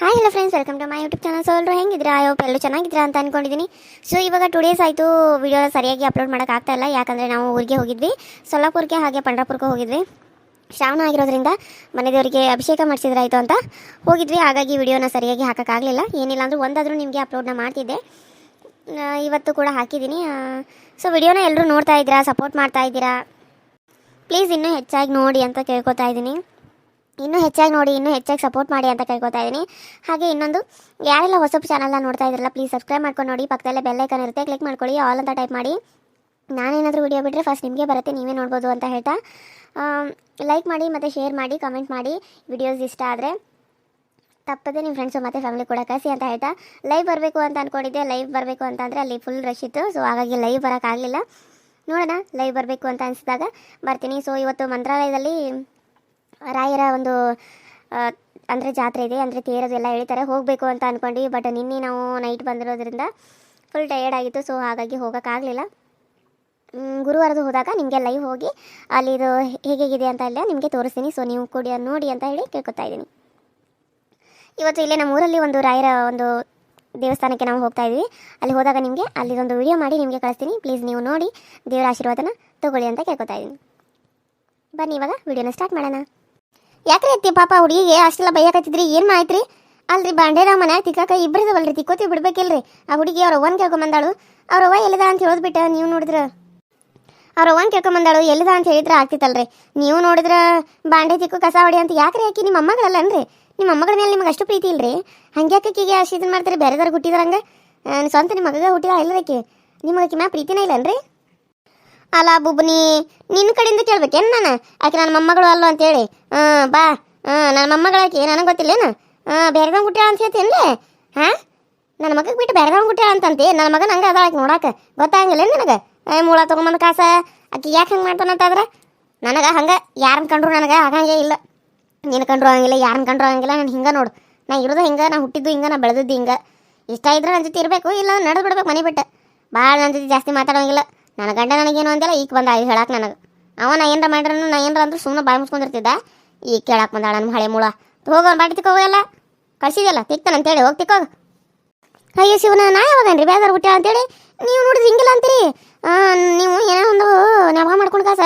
Hi hello friends welcome to my YouTube channel so ಎಲ್ಲರೂ ಹೆಂಗಿದ್ದೀರಾ? Hope ಎಲ್ಲರೂ ಅಂತ ಅನ್ಕೊಂಡಿದ್ದೀನಿ ಸೊ ಇವಾಗ ಟು ಡೇಸ್ ಆಯಿತು ವೀಡಿಯೋ ಸರಿಯಾಗಿ ಅಪ್ಲೋಡ್ ಮಾಡೋಕೆ ಆಗ್ತಾ ಇಲ್ಲ. ಯಾಕಂದರೆ ನಾವು ಊರಿಗೆ ಹೋಗಿದ್ವಿ. ಸೊಲ್ಲಾಪುರಕ್ಕೆ ಹಾಗೆ ಪಂಡ್ರಾಪುರಕ್ಕೆ ಹೋಗಿದ್ವಿ. ಶ್ರಾವಣ ಆಗಿರೋದ್ರಿಂದ ಮನೆ ದೇವರಿಗೆ ಅಭಿಷೇಕ ಮಾಡಿಸಿದ್ರಾಯ್ತು ಅಂತ ಹೋಗಿದ್ವಿ. ಹಾಗಾಗಿ ವಿಡಿಯೋನ ಸರಿಯಾಗಿ ಹಾಕೋಕ್ಕಾಗಲಿಲ್ಲ ಏನಿಲ್ಲ ಅಂದರೂ ಒಂದಾದರೂ ನಿಮಗೆ ಅಪ್ಲೋಡ್ನ ಮಾಡ್ತಿದ್ದೆ. ಇವತ್ತು ಕೂಡ ಹಾಕಿದ್ದೀನಿ ಸೊ ವಿಡಿಯೋನ ಎಲ್ಲರೂ ನೋಡ್ತಾ ಇದ್ದೀರಾ? ಸಪೋರ್ಟ್ ಮಾಡ್ತಾ ಇದ್ದೀರಾ? ಪ್ಲೀಸ್ ಇನ್ನೂ ಹೆಚ್ಚಾಗಿ ನೋಡಿ ಅಂತ ಕೇಳ್ಕೊತಾ ಇದ್ದೀನಿ. ಇನ್ನೂ ಹೆಚ್ಚಾಗಿ ನೋಡಿ, ಇನ್ನೂ ಹೆಚ್ಚಾಗಿ ಸಪೋರ್ಟ್ ಮಾಡಿ ಅಂತ ಕೇಳ್ಕೊತಾ ಇದ್ದೀನಿ ಹಾಗೆ ಇನ್ನೊಂದು, ಯಾರೆಲ್ಲ ಹೊಸ ಚಾನಲ್ನ ನೋಡ್ತಾ ಇದ್ರಲ್ಲ ಪ್ಲೀಸ್ ಸಬ್ಸ್ಕ್ರೈಬ್ ಮಾಡ್ಕೊಂಡು ನೋಡಿ, ಪಕ್ಕದಲ್ಲೇ ಬೆಲ್ಲೈಕನ್ ಇರುತ್ತೆ ಕ್ಲಿಕ್ ಮಾಡ್ಕೊಳ್ಳಿ ಆಲ್ ಅಂತ ಟೈಪ್ ಮಾಡಿ. ನಾನೇನಾದರೂ ವೀಡಿಯೋ ಬಿಟ್ಟರೆ ಫಸ್ಟ್ ನಿಮಗೆ ಬರುತ್ತೆ, ನೀವೇ ನೋಡ್ಬೋದು ಅಂತ ಹೇಳ್ತಾ. ಲೈಕ್ ಮಾಡಿ ಮತ್ತು ಶೇರ್ ಮಾಡಿ ಕಮೆಂಟ್ ಮಾಡಿ ವಿಡಿಯೋಸ್ ಇಷ್ಟ ಆದರೆ ತಪ್ಪದೆ ನಿಮ್ಮ ಫ್ರೆಂಡ್ಸು ಮತ್ತು ಫ್ಯಾಮಿಲಿ ಕೂಡ ಕಸಿ ಅಂತ ಹೇಳ್ತಾ. ಲೈವ್ ಬರಬೇಕು ಅಂತ ಅಂದ್ಕೊಂಡಿದ್ದೆ ಲೈವ್ ಬರಬೇಕು ಅಂತ ಅಲ್ಲಿ ಫುಲ್ ರಶ್ ಇತ್ತು ಸೊ ಹಾಗಾಗಿ ಲೈವ್ ಬರೋಕ್ಕಾಗಲಿಲ್ಲ ನೋಡೋಣ ಲೈವ್ ಬರಬೇಕು ಅಂತ ಅನಿಸಿದಾಗ ಬರ್ತೀನಿ. ಸೊ ಇವತ್ತು ಮಂತ್ರಾಲಯದಲ್ಲಿ ರಾಯರ ಒಂದು ಅಂದರೆ ಜಾತ್ರೆ ಇದೆ, ಅಂದರೆ ತೇರದು ಎಲ್ಲ ಹೇಳ್ತಾರೆ, ಹೋಗಬೇಕು ಅಂತ ಅಂದ್ಕೊಂಡ್ವಿ ಬಟ್ ನಿನ್ನೆ ನಾವು ನೈಟ್ ಬಂದಿರೋದ್ರಿಂದ ಫುಲ್ ಟಯರ್ಡ್ ಆಗಿತ್ತು ಸೊ ಹಾಗಾಗಿ ಹೋಗೋಕ್ಕಾಗಲಿಲ್ಲ. ಗುರುವಾರದ್ದು ಗುರುವಾರದ ಹೋದಾಗ ನಿಮಗೆ ಲೈವ್ ಹೋಗಿ ಅಲ್ಲಿದು ಹೇಗಿದೆ ಅಂತ ಎಲ್ಲ ನಿಮಗೆ ತೋರಿಸ್ತೀನಿ ಸೊ ನೀವು ಕೂಡ ನೋಡಿ ಅಂತ ಹೇಳಿ ಕೇಳ್ಕೊತಾ ಇದ್ದೀನಿ. ಇವತ್ತು ಇಲ್ಲೇ ನಮ್ಮ ಊರಲ್ಲಿ ಒಂದು ರಾಯರ ಒಂದು ದೇವಸ್ಥಾನಕ್ಕೆ ನಾವು ಹೋಗ್ತಾ ಇದ್ವಿ. ಅಲ್ಲಿ ಹೋದಾಗ ನಿಮಗೆ ಅಲ್ಲಿದೊಂದು ವಿಡಿಯೋ ಮಾಡಿ ನಿಮಗೆ ಕಳಿಸ್ತೀನಿ. ಪ್ಲೀಸ್ ನೀವು ನೋಡಿ ದೇವರ ಆಶೀರ್ವಾದನ ತಗೊಳ್ಳಿ ಅಂತ ಕೇಳ್ಕೊತಾ ಇದ್ದೀನಿ. ಬನ್ನಿ ಇವಾಗ ವಿಡಿಯೋನ ಸ್ಟಾರ್ಟ್ ಮಾಡೋಣ. ಯಾಕ್ರಿ ಅತ್ತಿ ಪಾಪ ಹುಡುಗಿಗೆ ಅಷ್ಟೆಲ್ಲ ಬೈಯಕತ್ತಿದ್ರಿ? ಏನು ಮಾಯ್ತ್ರಿ ಅಲ್ರಿ ಬಾಂಡೇರ ಮನ್ಯಾಗ ತಿಕ್ಕಾಕ ಇಬ್ಬರದವಲ್ರಿ ತಿಕ್ಕೋತಿ ಬಿಡ್ಬೇಕಿಲ್ರಿ. ಆ ಹುಡುಗಿ ಅವ್ರ ಕೇಳ್ಕೊ ಬಂದಾಳು ಅವ್ರ ಅವ್ವ ಎಲ್ಲಿದ ಅಂತ ಹೇಳೋದ್ಬಿಟ್ಟು ನೀವು ನೋಡಿದ್ರ? ಅವ್ರ ಅವ್ವನ್ ಕೇಳ್ಕೊಂಬಂದಾಳು, ಎಲ್ಲಿದ ಅಂತ ಹೇಳಿದ್ರೆ ಆಗ್ತಿತ್ತಲ್ರಿ. ನೀವು ನೋಡಿದ್ರ ಬಾಂಡೆ, ತಿಕ್ಕು, ಕಸ, ಹೊಡಿ ಅಂತ ಯಾಕ್ರಿ ಆಕಿ ನಿಮ್ಮ ಅಮ್ಮಗಳಲ್ಲನ್ರಿ? ನಿಮ್ಮ ಅಮ್ಮಗಳ ಮೇಲೆ ನಿಮ್ಗೆ ಅಷ್ಟು ಪ್ರೀತಿ ಇಲ್ರಿ? ಹಂಗ್ಯಾಕಿಗೆ ಅಷ್ಟು ಇದನ್ನ ಮಾಡ್ತಾರೆ? ಬೇರೆದವ್ರಿಗೆ ಹುಟ್ಟಿದ್ರಂಗ? ಸ್ವಂತ ನಿಮ್ಮ ಮಗಗ ಹುಟ್ಟಿದ ಇಲ್ಲದಕ್ಕೆ? ನಿಮಗೆ ಕಿಮ್ಮ ಪ್ರೀತಿನೇ ಇಲ್ಲನ್ರಿ? ಅಲ್ಲ ಬುಬ್ನಿ ನಿನ್ನ ಕಡೆಯಿಂದ ಕೇಳ್ಬೇಕೇನು ನಾನು? ಆಕೆ ನನ್ನ ಮೊಮ್ಮಗಳು ಅಲ್ಲೋ ಅಂತೇಳಿ. ಹಾಂ, ಬಾ. ಹಾಂ, ನನ್ನ ಮೊಮ್ಮಗಳಾಕಿ ನನಗೆ ಗೊತ್ತಿಲ್ಲೇನು? ಹಾಂ ಬೇರೆದವ್ನು ಹುಟ್ಟ್ಯಾಳ ಅಂತ ಹೇಳ್ತೀನಿ ಹಾಂ? ನನ್ನ ಮಗಕ್ಕೆ ಬಿಟ್ಟು ಬೇರೆದವ್ನು ಹುಟ್ಟ್ಯಾಳ ಅಂತಂತೆ? ನನ್ನ ಮಗನ ಹಂಗೆ ಅದಾಳ ಆಕೆ ನೋಡಕ್ಕೆ ಗೊತ್ತಾಗಂಗಿಲ್ಲ ನನಗೆ? ಏ, ಮೂಳ ತೊಗೊಂಬಂದು ಕಾಸ. ಆಕೆ ಯಾಕೆ ಹಂಗೆ ಮಾಡ್ತಾನಂತಾದ್ರೆ ನನಗೆ ಹಂಗೆ ಯಾರನ್ನ ಕಂಡ್ರು ನನಗೆ ಆಗಂಗೆ ಇಲ್ಲ. ನೀನು ಕಂಡ್ರು ಆಗಂಗಿಲ್ಲ ಯಾರನ್ನ ಕಂಡ್ರು ಆಗಂಗಿಲ್ಲ, ನಾನು ಹಿಂಗೆ ನೋಡು. ನಾ ಇರೋದು ಹಿಂಗೆ, ನಾ ಹುಟ್ಟಿದ್ದು ಹಿಂಗೆ, ನಾ ಬೆಳೆದಿದ್ದು ಹಿಂಗೆ. ಇಷ್ಟ ಇದ್ರೆ ನನ್ನ ಜೊತೆ ಇರಬೇಕು, ಇಲ್ಲ ನಡೆದು ಬಿಡ್ಬೇಕು ಮನೆ ಬಿಟ್ಟು. ಭಾಳ ನನ್ನ ಜೊತೆ ಜಾಸ್ತಿ ಮಾತಾಡೋಂಗಿಲ್ಲ. ನನ್ನ ಗಂಡ ನನಗೇನು ಅಂದಿಲ್ಲ ಈಗ ಬಂದ ಈಗ ಹೇಳಕ್ಕೆ ನನಗೆ. ಅವ ನಾ ಏನರ ಮಾಡ್ರನು ನಾ ಏನರ ಅಂದ್ರೆ ಸುಮ್ಮನೆ ಬಾಯಿ ಮುಚ್ಕೊಂಡಿರ್ತಿದ್ದ. ಈಗ ಕೇಳಕ್ಕೆ ಬಂದಾಳ ನನ್ನ ಹಳೆ ಮೂಳ. ಹೋಗೋ ಬಾಟಿ ತಿಕ್ಕೋ ಎಲ್ಲ. ಕಳ್ಸಿದ್ಯಲ್ಲ, ತಿಕ್ತಾನೆ ಅಂತೇಳಿ, ಹೋಗಿ ತಿಕ್ಕೋಗ. ಅಯ್ಯೋ ಶಿವನ, ನಾ ಯಾವಾಗನ್ರಿ ಬೇಜಾರು ಹುಟ್ಟ ಅಂತೇಳಿ? ನೀವು ನೋಡಿದ್ರೆ ಹಿಂಗಿಲ್ಲ ಅಂತೀರಿ? ನೀವು ಏನೋ ಒಂದು ನೆಪ ಮಾಡ್ಕೊಂಡು ಕಾಸ.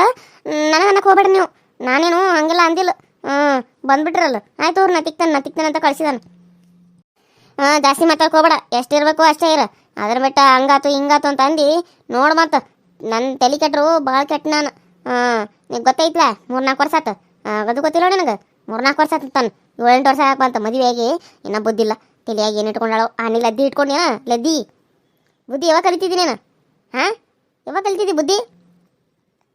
ನನಗೆ ಅನ್ನಕ್ಕೆ ಹೋಗ್ಬೇಡ್ರಿ ನೀವು. ನಾನೇನು ಹಂಗಿಲ್ಲ ಅಂದಿಲ್ಲ. ಹ್ಞೂ ಬಂದ್ಬಿಟ್ರಲ್ಲ. ಆಯ್ತು ಅವ್ರು ನಾ ತಿಕ್ತಾನೆ ನಾ ತಿಕ್ತಾನೆ ಅಂತ ಕಳ್ಸಿದಾನೆ. ಹಾಂ ಜಾಸ್ತಿ ಮಾತಾಡ್ಕೋಬೇಡ. ಎಷ್ಟು ಇರಬೇಕು ಅಷ್ಟೇ ಇರ. ಅದ್ರ ಬಿಟ್ಟ ಹಂಗಾತು, ಹಿಂಗಾತು ಅಂತ ಅಂದು. ನೋಡು ಮತ್ತು. ನನ್ನ ತಲೆ ಕೆಟ್ಟರು ಭಾಳ ಕೆಟ್ಟ ನಾನು. ನಿಂಗೆ ಮೂರು ನಾಲ್ಕು ವರ್ಷ ಆತು. ಅದು ಗೊತ್ತಿಲ್ಲ ನನಗೆ? ಮೂರ್ನಾಲ್ಕು ವರ್ಷ ಆತು ತಾನು ಏಳೆಂಟು ವರ್ಷ ಹಾಕ್ ಮದುವೆ ಆಗಿ ಇನ್ನೂ ಬುದ್ಧಿಲ್ಲ ತಲೆಯಾಗಿ ಏನು ಇಟ್ಕೊಂಡಾಳು? ಆನಿ ಲದ್ದಿ ಇಟ್ಕೊಂಡ್ಯಾ? ಲದ್ದಿ. ಬುದ್ಧಿ ಯಾವಾಗ ಕಲಿತಿದ್ದಿ ನೀನು? ಹಾಂ? ಯಾವಾಗ ಕಲಿತಿದ್ದಿ ಬುದ್ಧಿ?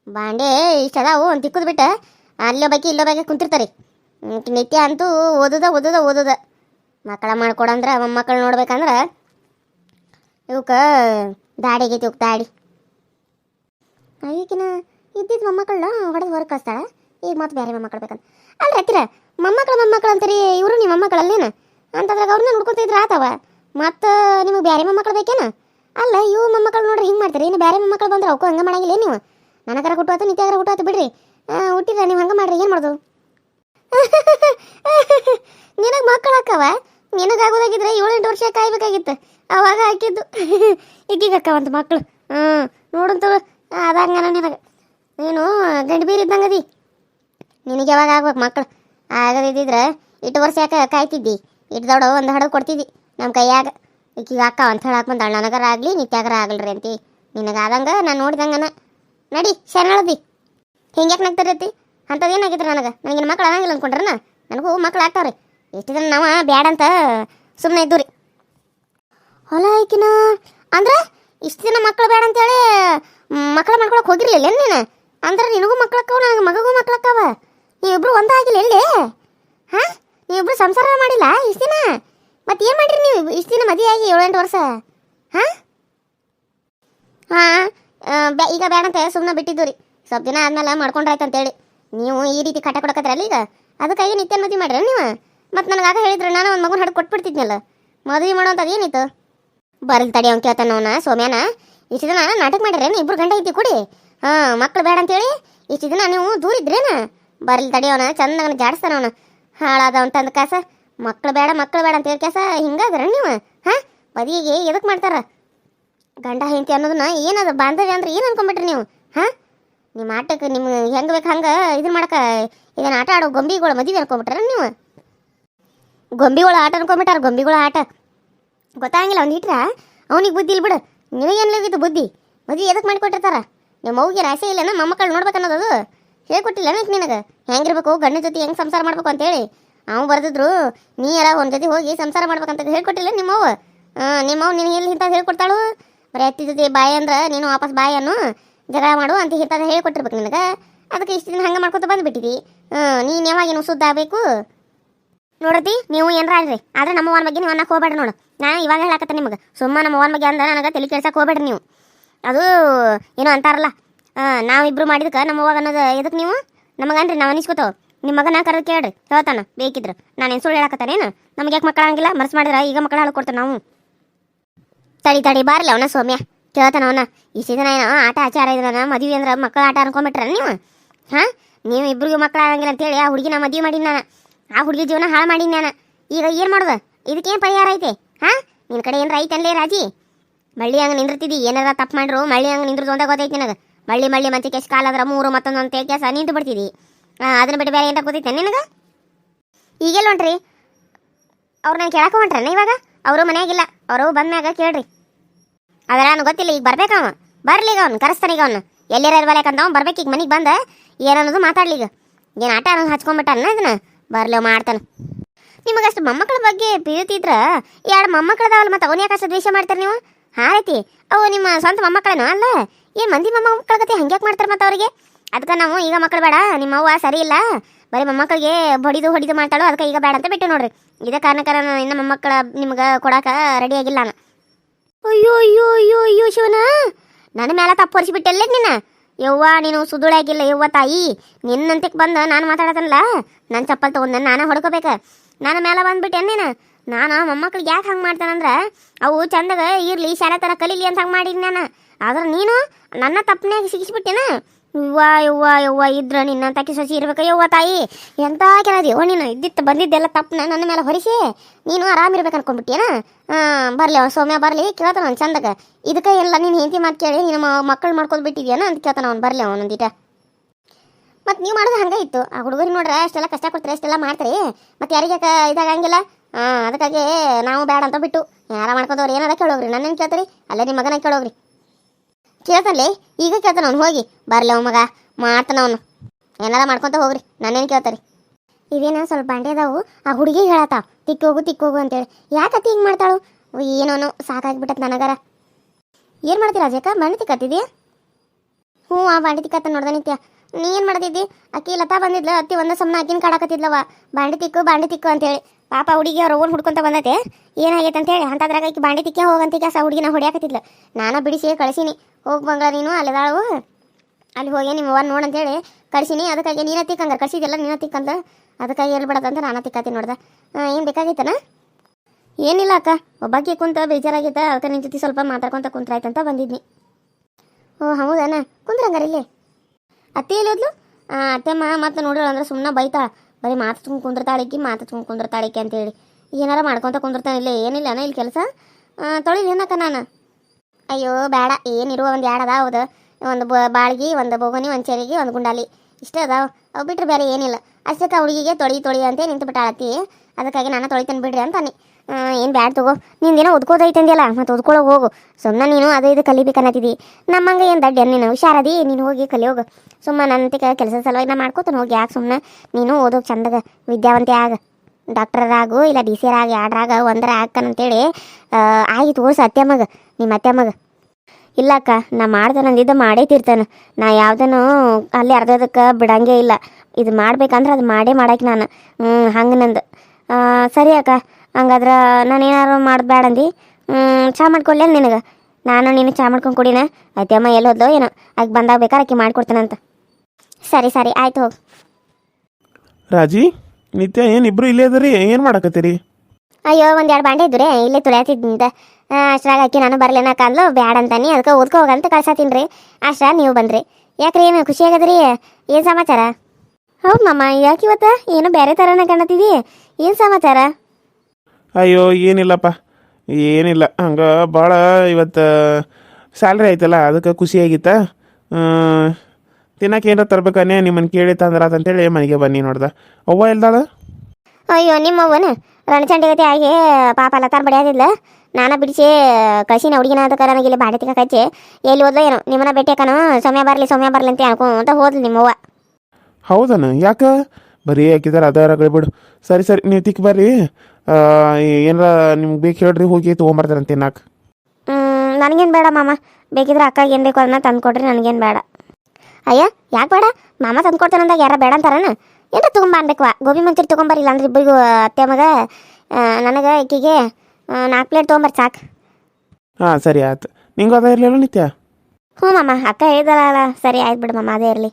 ಬಾಂಡೆ, ಇಷ್ಟು ಅದಾವು? ಒಂದು ತಿಕ್ಕುದು ಬಿಟ್ಟು. ಅಲ್ಲೋ ಬಗ್ಗೆ ಇಲ್ಲೋ ಬಗ್ಗೆ ಕುಂತಿರ್ತಾರೆ ನಿತ್ಯ ಅಂತೂ ಓದುದ ಓದುದ ಓದುದ. ಮಕ್ಕಳ ಮಾಡ್ಕೊಡಂದ್ರೆ, ಮೊಮ್ಮಕ್ಕಳು ನೋಡ್ಬೇಕಂದ್ರೆ, ಇವಕ್ಕೆ ದಾಡಿ ಆಗೈತಿ ಇವಕ್ಕೆ ದಾಡಿ. ಈಗಿನ ಇದ್ದಿದ್ದ ಮೊಮ್ಮಕ್ಕಳನ್ನ ಹೊಡೆದು ಹೊರಗೆ ಕಳಿಸ್ತಾಳೆ. ಈಗ ಮತ್ತೆ ಬೇರೆ ಮೊಮ್ಮಕ್ಕಳು ಬೇಕಂತ. ಅಲ್ಲ ಹತ್ತಿರ ಮೊಮ್ಮಕ್ಕಳು ಮೊಮ್ಮಕ್ಕಳು ಅಂತೀರಿ, ಇವರು ನಿಮ್ಮ ಮೊಮ್ಮಕ್ಕಳಲ್ಲೇನು? ಅಂತಂದ್ರಾಗ ಅವ್ರನ್ನ ನೋಡ್ಕೊತಿದ್ರೆ ಆತವ. ಮತ್ತು ನಿಮಗೆ ಬೇರೆ ಮೊಮ್ಮಕ್ಕಳು ಬೇಕೇನು? ಅಲ್ಲ, ಇವು ಮೊಮ್ಮಕ್ಕಳು ನೋಡ್ರಿ ಹಿಂಗೆ ಮಾಡ್ತೀರಿ. ಇನ್ನು ಬೇರೆ ಮೊಮ್ಮಕ್ಕಳು ಬಂದ್ರೆ ಅವಕ್ಕೂ ಹಂಗೆ ಮಾಡಂಗಿಲ್ಲ ನೀವು? ನನಗರ ಹುಟ್ಟುವಾತು ನಿತ್ಯಾಗರ ಹುಟ್ಟುವಾತು ಬಿಡ್ರಿ. ಹುಟ್ಟಿದ್ರೆ ನೀವು ಹಂಗೆ ಮಾಡ್ರಿ, ಏನು ಮಾಡೋದು? ನಿನಗೆ ಮಕ್ಕಳು ಹಾಕವ ನಿನಗಾಗೋದಾಗಿದ್ರೆ ಏಳೆಂಟು ವರ್ಷ ಕಾಯ್ಬೇಕಾಗಿತ್ತು. ಅವಾಗ ಹಾಕಿದ್ದು. ಈಗೀಗ ಅಕ್ಕವಂತ ಮಕ್ಕಳು ಹ್ಞೂ ನೋಡಂತ ಅದಂಗನ ನಿನಗೆ ನೀನು ಗಂಡು ಇದ್ದಂಗೆ ಇದ್ದಂಗದಿ. ನಿನಗೆ ಯಾವಾಗ ಆಗ್ಬೇಕು ಮಕ್ಕಳು ಆಗದಿದ್ದಿದ್ರೆ ಇಟ್ಟು ವರ್ಷ ಯಾಕೆ ಕಾಯ್ತಿದ್ದಿ? ಇಟ್ಟು ದೊಡ್ಡ ಒಂದು ಹಡಗು ಕೊಡ್ತಿದ್ದಿ. ನಮ್ಮ ಕೈಯಾಗ. ಈಕೀಗ ಅಕ್ಕ ಅಂತ ಹೇಳಕ್ಕೆ ಬಂದ ನನಗರ ಆಗಲಿ, ನಿತ್ಯಾಗರ ಆಗಲ್ರಿ ಅಂತಿ. ನಿನಗಾದಂಗೆ ನಾನು ನೋಡಿದಂಗನ. ನಡಿ ಶರಣಳದಿ ಹಿಂಗ್ಯಾಕೆ ನಗ್ತಿರತ್ತಿ? ಅಂಥದ್ದು ಏನಾಗಿದ್ರೆ ನನಗೆ? ನನಗಿನ ಮಕ್ಳು ಆಗಂಗಿಲ್ಲ ಅನ್ಕೊಂಡ್ರನ? ನನಗೂ ಮಕ್ಳು ಆಗ್ತಾವ್ರಿ. ಎಷ್ಟು ದಿನ ನಾವು ಬ್ಯಾಡಂತ ಸುಮ್ಮನೆ ಇದ್ದು ರೀ ಹೊಲ ಐಕಿನ? ಅಂದ್ರೆ ಇಷ್ಟು ದಿನ ಮಕ್ಕಳು ಬೇಡ ಅಂತೇಳಿ ಮಕ್ಕಳ ಮಾಡ್ಕೊಳಕ್ಕೆ ಹೋಗಿರ್ಲಿಲ್ಲ ನೀನು? ಅಂದ್ರೆ ನಿನಗೂ ಮಕ್ಕಳಕ್ಕವ ನನಗೆ ಮಗಗೂ ಮಕ್ಕಳಕ್ಕವ ನೀವಿಬ್ರು ಒಂದಾಗಿಲ್ಲ ಎಲ್ಲಿ? ಹಾ? ನೀವಿಬ್ರು ಸಂಸಾರ ಮಾಡಿಲ್ಲ ಇಷ್ಟು ದಿನ? ಮತ್ತೆ ಏನು ಮಾಡಿರಿ ನೀವು? ಇಷ್ಟು ದಿನ ಮದುವೆ ಆಗಿ ಏಳೆಂಟು ವರ್ಷ? ಹಾಂ? ಹಾಂ ಈಗ ಬೇಡ ಅಂತ ಸುಮ್ಮನೆ ಬಿಟ್ಟಿದ್ದು ರೀ. ಸ್ವಲ್ಪ ದಿನ ಆದ್ಮೇಲೆ ಮಾಡ್ಕೊಂಡ್ರಾಯ್ತು ಅಂತೇಳಿ. ನೀವು ಈ ರೀತಿ ಕಟ್ಟ ಕೊಡಕತ್ರಲ್ಲ ಈಗ? ಅದಕ್ಕಾಗಿ ನಿತ್ಯ ಮದುವೆ ಮಾಡ್ರಿ ನೀವು? ಮತ್ತು ನನಗೆ ಆಗ ಹೇಳಿದ್ರೆ, ನಾನು ಒಂದು ಮಗನ ಹಡ್ ಕೊಟ್ಬಿಡ್ತಿದ್ನಲ್ಲ. ಮದುವೆ ಮಾಡೋಂಥದ್ದು ಏನಿತ್ತು ಬರಲ್ ತಡಿ ಅವ್ನು ಕೇಳ್ತಾನ ಅವನ, ಸೋಮ್ಯಾನ. ಇಷ್ಟು ದಿನ ನಾಟಕ ಮಾಡಿರೇನು? ಇಬ್ರು ಗಂಡ ಐತಿ ಕೊಡಿ? ಹಾಂ, ಮಕ್ಳು ಬೇಡ ಅಂತೇಳಿ? ಇಷ್ಟು ದಿನ ನೀವು ದೂರ ಇದ್ರೇನ? ಬರಲ್ ತಡಿ ಅವನ ಚಂದ ಜಾಡಿಸ್ತಾನ ಅವನು. ಹಾಳಾದವನ್ ತಂದ ಕಾಸ ಮಕ್ಳು ಬೇಡ ಮಕ್ಳು ಬೇಡ ಅಂತ ಹೇಳಿ ಕೆಲಸ ಹಿಂಗಾದ್ರ ನೀವು? ಹಾಂ ಮದಿಗೆ ಎದಕ್ಕೆ ಮಾಡ್ತಾರ? ಗಂಡ ಹೆಂಡತಿ ಅನ್ನೋದನ್ನ ಏನದು, ಬಾಂಧವ್ಯ ಅಂದ್ರೆ ಏನು ಅನ್ಕೊಂಬಿಟ್ರಿ ನೀವು? ಹಾಂ? ನಿಮ್ಮ ಆಟಕ್ಕೆ ನಿಮ್ಗೆ ಹೆಂಗೆ ಬೇಕು ಹಂಗೆ ಇದನ್ನ ಮಾಡಕ್ಕೆ ಇದನ್ನ ಆಟ ಆಡೋ ಗೊಂಬಿಗಳು ಮದುವೆ ಅನ್ಕೊಂಬಿಟ್ರ ನೀವು? ಗೊಂಬಿಗಳು ಆಟ ಅನ್ಕೊಂಬಿಟ್ಟಾರ? ಗೊಂಬಿಗಳ ಆಟ. ಗೊತ್ತಾಗಿಲ್ಲ ಅವ್ನು ಇಟ್ರ ಅವನಿಗೆ ಬುದ್ಧಿ ಇಲ್ಲ ಬಿಡು. ನಿನಗೇನು ಬುದ್ಧಿ? ಮದುವೆ ಎದಕ್ಕೆ ಮಾಡಿಕೊಟ್ಟಿರ್ತಾರ? ನಿಮ್ಮ ಮಗುಗೆ ಆಸೆ ಇಲ್ಲನ ಮೊಮ್ಮಕ್ಕಳು ನೋಡ್ಬೇಕು ಅನ್ನೋದು ಹೇಳ್ಕೊಟ್ಟಿಲ್ಲ ನಿನಗೆ? ಹೆಂಗಿರ್ಬೇಕು ಗಂಡ ಜೊತೆ ಹೆಂಗೆ ಸಂಸಾರ ಮಾಡ್ಬೇಕು ಅಂತೇಳಿ. ಅವ್ನು ಬರೆದಿದ್ರು, ನೀ ಯಾರ ಒಂದು ಜೊತೆ ಹೋಗಿ ಸಂಸಾರ ಮಾಡ್ಬೇಕಂತ ಹೇಳ್ಕೊಟ್ಟಿಲ್ಲ ನಿಮ್ಮವ್ವ ನಿಮ್ಮ ನಿಮ್ಮವ್ ನಿನಗೆ ಎಲ್ಲಿ ಇಂಥ ಹೇಳ್ಕೊಡ್ತಾಳು? ಬರೀ ಅತ್ತಿ ಜೊತೆ ಬಾಯಿ ಅಂದ್ರೆ ನೀನು ವಾಪಸ್ ಬಾಯಿ ಅನ್ನು ಜಗಳ ಮಾಡು ಅಂತ ಹೇಳ್ತಾರೆ ಹೇಳ್ಕೊಟ್ಟಿರ್ಬೇಕು ನಿನಗೆ. ಅದಕ್ಕೆ ಇಷ್ಟು ದಿನ ಹಂಗೆ ಮಾಡ್ಕೊತ ಬಂದುಬಿಟ್ಟಿದ್ದಿ ನೀನು ಯಾವಾಗ ಏನು ಸುದ್ದ ನೋಡತಿ, ನೀವು ಏನ್ರ ಅಲ್ರಿ ಆದ್ರೆ ನಮ್ಮ ಅವನ ಬಗ್ಗೆ ನೀವು ಅನ್ನಕ್ಕೆ ಹೋಗ್ಬೇಡ್ರಿ ನೋಡು. ನಾನು ಇವಾಗ ಹೇಳಕತ್ತ ನಿಮಗೆ. ಸುಮ್ಮ ನಮ್ಮ ಅವನ ಬಗ್ಗೆ ಅಂದ ನನಗೆ ತಲೆ ಕೆಲ್ಸಕ್ಕೆ ಹೋಗ್ಬೇಡ್ರಿ ನೀವು. ಅದು ಏನೋ ಅಂತಾರಲ್ಲ. ನಾವಿಬ್ರು ಮಾಡಿದಕ್ಕೆ ನಮ್ಮ ಅವಾಗ ಅನ್ನೋದು ಇದಕ್ಕೆ ನೀವು? ನಮಗನ್ರಿ ನಾವು ಅನಿಸ್ಕೋತಾವ ನಿಮ್ಮ ಮಗನ ಕರೆದು ಕೇಳ್ರಿ, ಹೇಳ್ತಾನ, ಬೇಕಿದ್ರು. ಏನು ಸುಳ್ಳು ಹೇಳಕತ್ತಾನೇನು ನಮಗೆ ಯಾಕೆ ಮಕ್ಕಳ ಹಂಗಿಲ್ಲ? ಮರ್ಸ್ ಮಾಡಿದ್ರೆ ಈಗ ಮಕ್ಕಳು ಹೇಳ್ಕೊಡ್ತೇವೆ ನಾವು. ತಡಿ ತಡಿ ಬಾರಲ್ಲ ಅವನ ಸೌಮ್ಯ. ಕೇಳ್ತಾನ ಅವನ. ಇಷ್ಟು ದಿನ ಏನೋ ಆಟ ಆಚಾರ ಇದ್ರನ, ಮದುವೆ ಅಂದ್ರೆ ಮಕ್ಕಳ ಆಟ ಅನ್ಕೊಂಬಿಟ್ರ ನೀವು? ಹಾಂ? ನೀವು ಇಬ್ರಿಗೂ ಮಕ್ಕಳು ಆಗಂಗಿಲ್ಲ ಅಂತೇಳಿ ಆ ಹುಡುಗಿನ ಮದುವೆ ಮಾಡಿ ನಾನು. ಆ ಹುಡುಗಿ ಜೀವನ ಹಾಳು ಮಾಡೀನಿ ನಾನು. ಈಗ ಏನು ಮಾಡೋದು? ಇದಕ್ಕೇನು ಪರಿಹಾರ ಐತೆ? ಹಾ? ನಿನ್ನ ಕಡೆ ಏನು ರೈತ ಅಲ್ಲೇ ರಾಜಿ? ಮಳ್ಳಿ ಹಂಗೆ ನಿಂದಿರ್ತಿದ್ದಿ ಏನಾರ ತಪ್ಪು ಮಾಡ್ರು, ಮಳ್ಳಿ ಹಂಗೆ ನಿಂದ್ರದು ಅಂತ ಗೊತ್ತೈತಿ ನನಗೆ. ಮಳ್ಳಿ ಮಳ್ಳಿ ಮಂಚಿ ಕೆಸ್ ಕಾಲಾದ್ರ ಮೂರು ಮತ್ತೊಂದು ಅಂತ ಕೆಸ ನಿಂತು ಬಿಡ್ತಿದ್ದಿ ಅದನ್ನ ಬಿಟ್ಟು ಬೇರೆ ಏನಾರ ಗೊತ್ತೈತೆ ನಿನಗೆ? ಈಗೆಲ್ಲ ಹೊಂಟ್ರಿ? ಅವ್ರು ನಾನು ಕೇಳಕ್ಕೆ ಹೊಂಟ್ರನ ಇವಾಗ? ಅವರು ಮನೆಯಾಗಿಲ್ಲ ಅವರು ಬಂದ್ಮ್ಯಾಗ ಕೇಳ್ರಿ. ಅದ್ರ ನಾನು ಗೊತ್ತಿಲ್ಲ, ಈಗ ಬರ್ಬೇಕ ಅವನು. ಬರ್ಲಿ ಈಗ ಅವ್ನು, ಕರೆಸ್ತಾನೆ ಈಗ ಅವ್ನು. ಎಲ್ಲಿರ ಇರ್ಬಾರ್ಬೇಕಂತ ಅವ್ನು ಬರ್ಬೇಕು ಈಗ ಮನೆಗೆ ಬಂದ. ಏನನ್ನೋದು ಮಾತಾಡ್ಲಿ ಈಗ. ಏನು ಆಟ ಅನ್ನೋದು ಅದನ್ನ ಬರ್ಲಿ ಮಾಡ್ತಾನೆ. ನಿಮಗಷ್ಟು ಮೊಮ್ಮಕ್ಕಳ ಬಗ್ಗೆ ಪ್ರೀತಿ ಇದ್ರ ಎರಡು ಮೊಮ್ಮಕ್ಕಳದಾವಲ್ಲ ಮತ್ತೆ ಅವನ ಯಾಕಷ್ಟು ದ್ವೇಷ ಮಾಡ್ತಾರೆ ನೀವು? ಹಾರೈತಿ ಅವು ನಿಮ್ಮ ಸ್ವಂತ ಮೊಮ್ಮಕ್ಕಳನ ಅಲ್ಲ? ಏನು ಮಂದಿ ಮೊಮ್ಮಕ್ಕಳ ಗತಿ ಹಂಗ್ಯಾಕೆ ಮಾಡ್ತಾರೆ ಮತ್ತೆ ಅವರಿಗೆ? ಅದಕ್ಕೆ ನಾವು ಈಗ ಮಕ್ಕಳು ಬೇಡ, ನಿಮ್ಮ ಅವ್ವ ಸರಿ ಇಲ್ಲ. ಬರೀ ಮೊಮ್ಮಕ್ಕಳಿಗೆ ಹೊಡಿದು ಹೊಡಿದು ಮಾಡ್ತಾಳೋ, ಅದಕ್ಕೆ ಈಗ ಬೇಡ ಅಂತ ಬಿಟ್ಟು ನೋಡ್ರಿ. ಇದೇ ಕಾರಣಕ್ಕಾರ ನಾನು ಇನ್ನು ಮೊಮ್ಮಕ್ಕಳ ನಿಮ್ಗೆ ಕೊಡಾಕ ರೆಡಿ ಆಗಿಲ್ಲ ನಾನು. ಅಯ್ಯೋ ಅಯ್ಯೋ ಅಯ್ಯೋ ಅಯ್ಯೋ ಶಿವನ, ನನ್ನ ಮೇಲೆ ತಪ್ಪು ಹೊರಿಸಿಬಿಟ್ಟೆಲ್ಲ ನಿನ್ನ ಯವ್ವ, ನೀನು ಸುದುಳಾಗಿಲ್ಲ ಯವ್ವ ತಾಯಿ. ನಿನ್ನಂತಕ್ಕೆ ಬಂದು ನಾನು ಮಾತಾಡತನಲ್ಲ? ನನ್ನ ಚಪ್ಪಲ್ ತೊಗೊಂಡು ನಾನು ಹೊಡ್ಕೋಬೇಕು. ನಾನು ಮೇಲೆ ಬಂದ್ಬಿಟ್ಟೆ ನೀನು. ನಾನು ಮೊಮ್ಮಕ್ಳಿಗೆ ಯಾಕೆ ಹಂಗೆ ಮಾಡ್ತಾನಂದ್ರೆ? ಅವು ಚಂದಾಗ ಇರಲಿ, ಶಾಲೆ ಥರ ಕಲೀಲಿ ಅಂತ ಹಂಗೆ ಮಾಡಿದ್ನಿ ನಾನು. ಆದ್ರೆ ನೀನು ನನ್ನ ತಪ್ಪನೇ ಸಿಗಿಸ್ಬಿಟ್ಟೇನ ಯವ್ವ ಯವ್ವ ಯವ್ವ, ಇದ್ರ ನಿನ್ನಂತಕ್ಕೆ ಸೊಸಿ ಇರ್ಬೇಕು. ಯವ್ವ ತಾಯಿ, ಎಂತ ಕೆಲದಿಯೋ ನೀನು ಇದ್ದಿತ್ತು ಬಂದಿದ್ದೆಲ್ಲ ತಪ್ಪನ ನನ್ನ ಮೇಲೆ ಹೊರಿಸಿ? ನೀನು ಆರಾಮಿರ್ಬೇಕು ಅನ್ಕೊಂಡ್ಬಿಟ್ಟಿಯನ? ಬರಲಿ ಅವ ಸೌಮ್ಯ ಬರಲಿ, ಕೇಳ್ತಾನ ಅವ್ನು ಚಂದಗ. ಇದಕ್ಕೆ ಎಲ್ಲ ನೀನು ಹೆಂಡತಿ ಮಾತು ಕೇಳಿ, ನಿನ್ನ ಮಕ್ಕಳು ಮಾಡ್ಕೊಂಡ್ಬಿಟ್ಟಿದ್ಯಾನ ಅಂತ ಕೇಳ್ತಾನ ಅವ್ನು. ಬರಲಿ ಅವನೊಂದಿಟ ಮತ್ತು ನೀವು ಮಾಡೋದು ಹಂಗೆ ಇತ್ತು. ಆ ಹುಡುಗರಿಗೆ ನೋಡ್ರೆ ಅಷ್ಟೆಲ್ಲ ಕಷ್ಟ ಕೊಡ್ತೀರಿ, ಅಷ್ಟೆಲ್ಲ ಮಾಡ್ತೀರಿ. ಮತ್ತು ಯಾರಿಗೆ ಇದಾಗಂಗಿಲ್ಲ. ಹಾಂ ಅದಕ್ಕಾಗಿ ನಾವು ಬೇಡ ಅಂತ ಬಿಟ್ಟು. ಯಾರ ಮಾಡ್ಕೊಂಡವ್ರು ಏನದ ಕೇಳೋಗ್ರಿ. ನನ್ನೇನು ಕೇಳ್ತೀರಿ? ಅಲ್ಲೇ ನಿಮ್ಮ ಮಗನ ಕೇಳೋಗ್ರಿ. ಕೇಳ್ತಾನೆ ಈಗ ಕೇಳ್ತಾನ ಅವ್ನು, ಹೋಗಿ. ಬರಲಿ ಅವ ಮಗ. ಮಾಡ್ತಾನ ಅವನು. ಏನಾರ ಮಾಡ್ಕೊಂತ ಹೋಗ್ರಿ. ನನ್ನೇನು ಕೇಳ್ತಾರೆ? ಇವೇನ ಸ್ವಲ್ಪ ಬಾಂಡೆ ಅದಾವು. ಆ ಹುಡುಗಿ ಹೇಳತ್ತಾವ ತಿಕ್ಕೋಗು ತಿಕ್ಕೋಗು ಅಂತೇಳಿ. ಯಾಕತ್ತಿ ಹಿಂಗೆ ಮಾಡ್ತಾಳು? ಏನೋನು ಸಾಕಾಗ್ಬಿಟ್ಟತ್ ನನಗರ. ಏನು ಮಾಡ್ತೀರಾ ಅಜಕ್ಕ ಬಂಡೆ ತಿಕ್ಕತ್ತಿದ್ಯಾ? ಹ್ಞೂ, ಆ ಬಾಂಡಿ ತಿಕ್ಕತ್ತ ನೋಡ್ದ ನಿತ್ಯ. ನೀ ಏನು ಮಾಡ್ತಿದ್ದಿ? ಅಕ್ಕಿ ಲತಾ ಬಂದಿದ್ಲ, ಅತ್ತಿ ಒಂದ ಸಮನ ಅಕ್ಕಿನ ಕಾಡಾಕತ್ತಿದ್ಲವ ಬಾಂಡಿ ತಿಕ್ಕು ಬಾಂಡಿ ತಿಕ್ಕು ಅಂತೇಳಿ. ಪಾಪ ಹುಡುಗಿ ಅವ್ರು ಓನ್ ಹುಡ್ಕೊಂತ ಬಂದತೆ. ಏನಾಗೈತೆ ಅಂತೇಳಿ ಅಂತದ್ರಾಗ ಆಕಿ ಬಾಂಡೆ ತಿಕ್ಕೆ ಹೋಗಂತಿಕ್ಕ ಕೆಲಸ ಹುಡುಗಿನ ಹೊಡಿಯಾಕತ್ತಿದ್ಲ. ನಾನು ಬಿಡಿಸಿ ಕಳಿಸಿನಿ. ಹೋಗಿ ಬಂಗಳ ನೀನು ಅಲ್ಲಿದಾಳು ಅಲ್ಲಿ ಹೋಗಿ ನಿಮ್ಮ ಅವ್ವ ನೋಡಂತ ಹೇಳಿ ಕಳಿಸಿನಿ ಅದಕ್ಕಾಗಿ ನೀನ ತಿಕ್ಕಂಗ ಕಳಿಸಿದೆಲ್ಲ ನೀನ ತಿಕ್ಕಂತ. ಅದಕ್ಕಾಗಿ ಎಲ್ಲಿ ಬಿಡದಂತ ನಾನು ತಿಕ್ಕತ್ತೀನಿ ನೋಡ್ದೆ. ಏನು ಬೇಕಾಗಿತ್ತನ ಏನಿಲ್ಲ ಅಕ್ಕ ಒಬ್ಬಾಕಿ ಕುಂತ ಬೇಜಾರಾಗಿತ್ತ ಅದಕ್ಕೆ ನಿನ್ನ ಜೊತೆ ಸ್ವಲ್ಪ ಮಾತಾಡ್ಕೊಂತ ಕುಂತ್ರಾಯ್ತಂತ ಬಂದಿದ್ನಿ. ಓ ಹೌದನ? ಕುಂದ್ರಂಗಾರ ಇಲ್ಲಿ? ಅತ್ತೆ ಎಲ್ಲಿ ಹೋದ್ಲು? ಆ, ಅತ್ತೆಮ್ಮ ಮತ್ತೆ ನೋಡಿಲ್ಲ ಅಂದ್ರೆ ಸುಮ್ಮನೆ ಬೈತಾಳ. ಬರೀ ಮಾತು ತುಂಬ ಕುಂದಿರ್ತಾಳಿಕ್ಕಿ ಮಾತು ತುಂಬ ಕುಂದಿರ್ತಾಳಿಕ್ಕಿ ಅಂತೇಳಿ. ಏನಾರ ಮಾಡ್ಕೊತ ಇಲ್ಲೇ ಏನಿಲ್ಲ ಅಣ್ಣ ಇಲ್ಲಿ ಕೆಲಸ? ತೊಳಿಲಿ ಏನಕ್ಕ ನಾನು? ಅಯ್ಯೋ, ಬೇಡ. ಏನಿರುವ ಒಂದು ಎರಡು ಅದಾವದು ಒಂದು ಬ, ಬಾಳ್ಗಿ, ಒಂದು ಬೋಗನಿ, ಒಂದು ಚೆರಿಗೆ, ಒಂದು ಗುಂಡಾಲಿ. ಇಷ್ಟೇ ಅದಾವ. ಅವು ಬಿಟ್ಟರೆ ಬೇರೆ ಏನಿಲ್ಲ. ಅಷ್ಟಕ್ಕೆ ಹುಡುಗಿಗೆ ತೊಳಿ ತೊಳಿ ಅಂತ ನಿಂತು ಬಿಟ್ಟಾಳತ್ತಿ. ಅದಕ್ಕಾಗಿ ನಾನು ತೊಳಿತೇನೆ ಬಿಡ್ರಿ ಅಂತಾನೆ. ಏನು ಬ್ಯಾಡ್ ತಗೋ. ನಿಂದೇನೋ ದಿನ ಅಂದಿಯಲ್ಲ, ಮತ್ತು ಓದ್ಕೊಳ್ಳೋಕೆ ಹೋಗು. ಸುಮ್ಮನೆ ನೀನು ಅದು ಇದು ಕಲಿಬೇಕನ್ನತ್ತಿದ್ದಿ ನಮ್ಮಂಗೆ ಏನು ದಡ್ಡ ನೀನು? ಹುಷಾರದಿ, ನೀನು ಹೋಗಿ ಕಲಿಯೋಗು ಸುಮ್ಮನೆ ನನ್ನಂತಿಕ ಕೆಲಸ ಸಲುವಾಗಿ ನಾನು ಮಾಡ್ಕೋತಾನೆ ಹೋಗಿ. ಯಾಕೆ ಸುಮ್ಮನೆ ನೀನು ಓದೋಕೆ ಚಂದಗ, ವಿದ್ಯಾವಂತೆ ಆಗ. ಡಾಕ್ಟರಾಗು ಇಲ್ಲ ಡಿ ಸಿ ಆಗಿ ಯಾಡ್ರಾಗ ಒಂದರ ಹಾಕನಂತೇಳಿ ಆಗಿ ತೋರ್ಸು ಅತ್ತೆಮ್ಮಗ ನಿಮ್ಮ ಅತ್ತೆಮ್ಮಗ ಇಲ್ಲ ಅಕ್ಕ, ನಾ ಮಾಡ್ತಾನಂದಿದ್ದ ಮಾಡೇ ತಿರ್ತಾನೆ. ನಾ ಯಾವುದನ್ನು ಅಲ್ಲಿ ಅರ್ಧದಕ್ಕೆ ಬಿಡಂಗೇ ಇಲ್ಲ. ಇದು ಮಾಡ್ಬೇಕಂದ್ರೆ ಅದು ಮಾಡೇ ಮಾಡಕ್ಕೆ ನಾನು. ಹ್ಞೂ ಹಂಗೆ ನಂದು. ಸರಿ ಅಕ್ಕ, ಹಂಗಾದ್ರೆ ನಾನು ಏನಾರು ಮಾಡ್ಬೇಡಂದು ಚಾ ಮಾಡ್ಕೊಡ್ಲೇ ನಿನಗೆ? ನಾನು ನೀನು ಚಾ ಮಾಡ್ಕೊಂಡು ಕುಡಿನ? ಅತ್ತೆಮ್ಮ ಹೋದೋ ಏನೋ? ಆಕೆ ಬಂದಾಗ ಬೇಕಾದ್ರೆ ಆಕೆ ಮಾಡ್ಕೊಡ್ತಾನಂತ. ಸರಿ ಸರಿ, ಆಯ್ತು ಹೋಗಿ. ರಾಜಿ? ನಿತ್ಯ ಏನು ಇಬ್ರು ಇಲ್ಲೇ ಅದರಿ? ಏನು ಮಾಡಕತ್ತೀರಿ? ಅಯ್ಯೋ ಒಂದ್ ಎರಡು ಬಾಂಡೆ ಇದ್ರಿ ಇಲ್ಲೇ ತುಳಿಯತ್ತಿದ್ದಂತ ಅಷ್ಟ್ರಾಗ ಅಕ್ಕಿ ನಾನು ಬರ್ಲೇನ ಕಾಲು ಬ್ಯಾಡ ಅಂತಾನೆ ಅದಕ್ಕೆ ಓದ್ಕೋ ಹೋಗಂತ ಕಳ್ಸತ್ತೀನಿ ರೀ ಅಷ್ಟ್ರಾಗ ನೀವು ಬಂದ್ರಿ. ಯಾಕ್ರಿ ಏನು ಖುಷಿ ಆಗದ್ರಿ ಏನು ಸಮಾಚಾರ? ಹೌದು ಮಮ್ಮ ಯಾಕೆ ಇವತ್ತ? ಏನೋ ಬೇರೆ ಥರನ ಕಾಣತ್ತಿದಿ? ಏನು ಸಮಾಚಾರ? ಅಯ್ಯೋ ಏನಿಲ್ಲಪ್ಪ. ಏನಿಲ್ಲ ಹಂಗೆ ಭಾಳ ಇವತ್ತು ಸ್ಯಾಲ್ರಿ ಆಯ್ತಲ್ಲ ಅದಕ್ಕೆ ಖುಷಿಯಾಗಿತ್ತ? ತಿನ್ನಕ್ಕೆ ಏನಾರ ತರ್ಬೇಕನ್ನೇ ನಿಮ್ಮನ್ನು ಕೇಳಿ ತಂದ್ರಾತ ಅಂತೇಳಿ ಮನೆಗೆ ಬನ್ನಿ ನೋಡ್ದ. ಅವ್ವ ಇಲ್ದಾಳ ಅಯ್ಯೋ ನಿಮ್ಮ ಅವ್ವನ ರಣಚಂಡಿ ಗತಿ ಆಗಿ ಪಾಪ ಲತಾರ್ ಬಡಿಯೋದಿಲ್ಲ ನಾನ ಬಿಡಿಸಿ ಕಳ್ಸಿನ ಹುಡುಗಿನ ಅಂತ ನನಗೆ ಇಲ್ಲಿ ಬಾಡಿ ಕಚ್ಚಿ ಎಲ್ಲಿ ಹೋದ್ಲೋ ಏನೋ ನಿಮ್ಮನ್ನ ಭೇಟಿ ಹಾಕನು ಸೌಮ್ಯ ಬರಲಿ ಸೌಮ್ಯ ಬರಲಿ ಅಂತ ಅನ್ಕೊಂತ ಹೋದ್ಲು ನಿಮ್ಮವ್ವ. ಹೌದನ? ಯಾಕ? ಬರೀ ಹಾಕಿದಾರೆ ಅದಾರ ಬಿಡು. ಸರಿ ಸರಿ ನೀವು ತಿಕ್ ಬರ್ರಿ. ಏನಾರ ನಿಮ್ಗೆ ಬೇಕು ಹೇಳ್ರಿ ಹೋಗಿ ತೊಗೊಂಬರ್ತಾರೆ ತಿನ್ನಕ್ಕೆ ಹ್ಮ್, ನನಗೇನು ಬೇಡ ಮಾಮ. ಬೇಕಿದ್ರೆ ಅಕ್ಕಗೆ ಏನು ಬೇಕು ಅದನ್ನ ತಂದು ಕೊಡ್ರಿ ನನಗೇನು ಬೇಡ. ಅಯ್ಯ ಯಾಕೆ ಬೇಡ? ಮಾಮ ತಂದು ಅಂದಾಗ ಯಾರ ಬೇಡ ಅಂತಾರನ? ಏನೋ ತೊಗೊಂಬ ಗೋಬಿ ಮಂಚೂರಿ ತೊಗೊಂಬರಿಲ್ಲ ಅಂದ್ರೆ ಇಬ್ಬರಿಗೂ ಅತ್ತೆ ಮಗ ನನಗೆ ಈಕಿಗೆ ನಾಲ್ಕು ಪ್ಲೇಟ್ ತೊಗೊಂಬರ್ ಸಾಕು. ಹಾಂ ಸರಿ ಆಯ್ತು. ನಿಂಗೆ ಅದೇ ಇರಲಿಲ್ಲ ನಿತ್ಯ? ಹ್ಞೂ ಮಾಮ ಅಕ್ಕ ಹೇಳಿದಾರಲ್ಲ ಸರಿ ಆಯ್ತು ಬಿಡು ಮಾಮ ಅದೇ ಇರಲಿ.